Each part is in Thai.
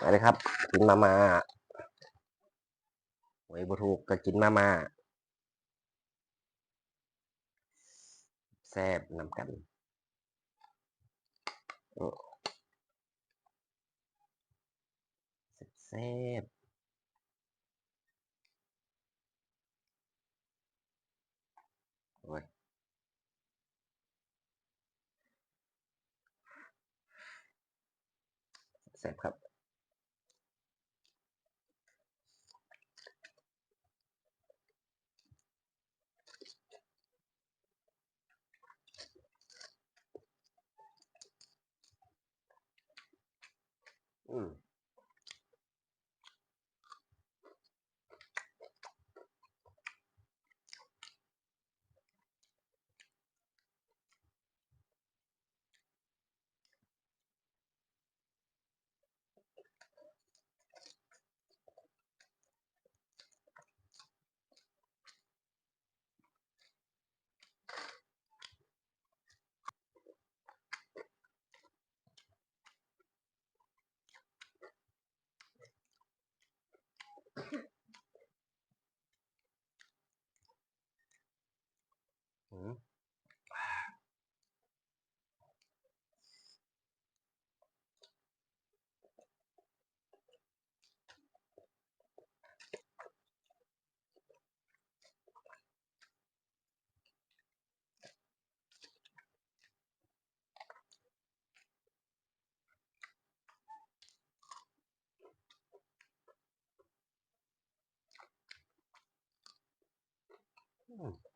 มาเลยครับ กินมามาไว้บถูกก็กินมามาแซ่บนำกันแซ่บโอ้ยแซ่บครับ อื Oh.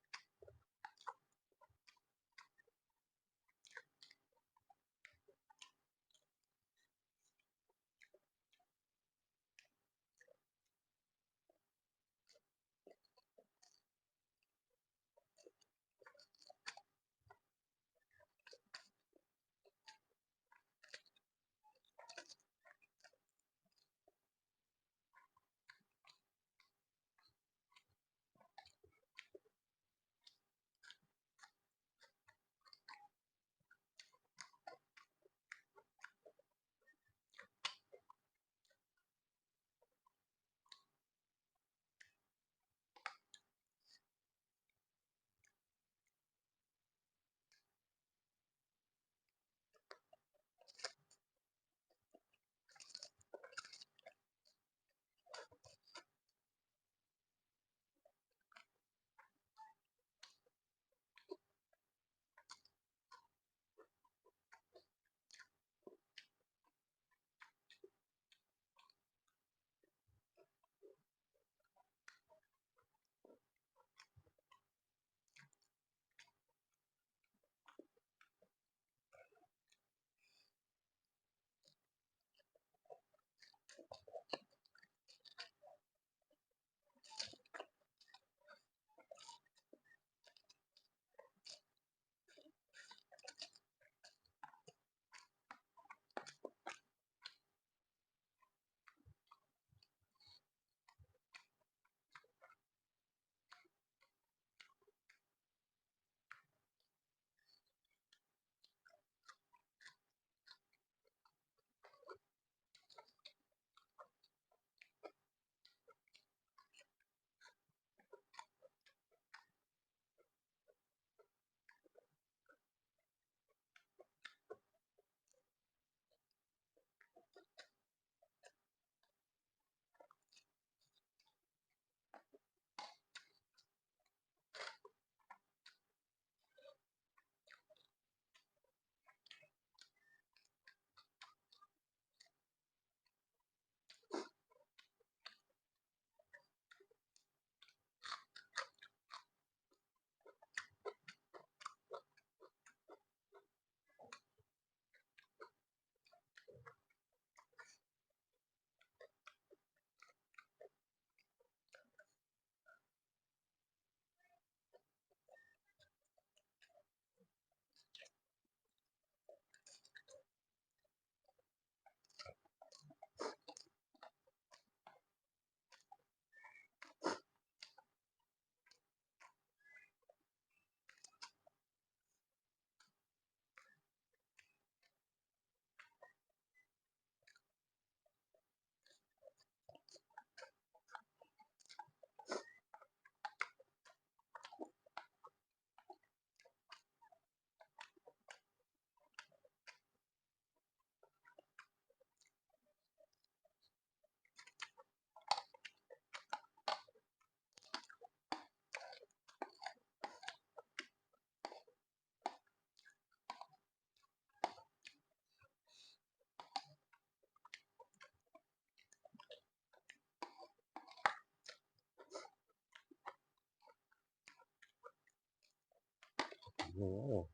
มอืม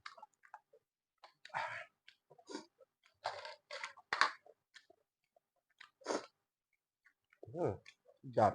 อืมจัด